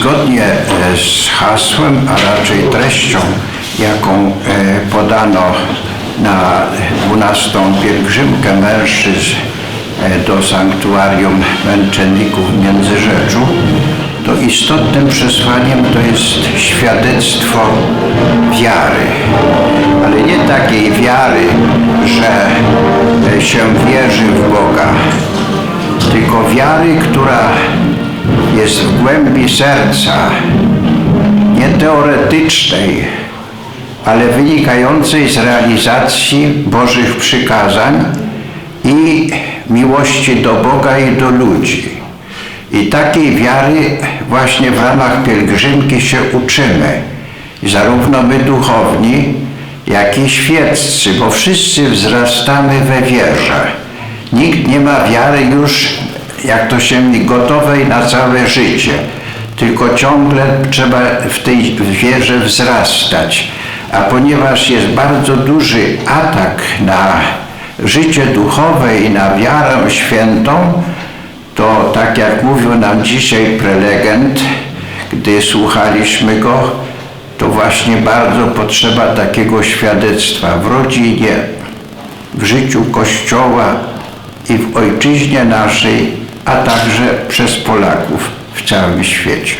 Zgodnie e, z hasłem, a raczej treścią, jaką e, podano na 12. pielgrzymkę mężczyzn e, do sanktuarium męczenników w Międzyrzeczu, to istotnym przesłaniem to jest świadectwo wiary. Ale nie takiej wiary, że się wierzy w Boga, tylko wiary, która jest w głębi serca, nie teoretycznej, ale wynikającej z realizacji Bożych przykazań i miłości do Boga i do ludzi. I takiej wiary właśnie w ramach pielgrzymki się uczymy. Zarówno my duchowni, jak i świeccy, bo wszyscy wzrastamy we wierze. Nikt nie ma wiary już, jak to się mówi, gotowej na całe życie, tylko ciągle trzeba w tej wierze wzrastać. A ponieważ jest bardzo duży atak na życie duchowe i na wiarę świętą, to tak jak mówił nam dzisiaj prelegent, gdy słuchaliśmy go, to właśnie bardzo potrzeba takiego świadectwa w rodzinie, w życiu Kościoła i w ojczyźnie naszej, a także przez Polaków w całym świecie.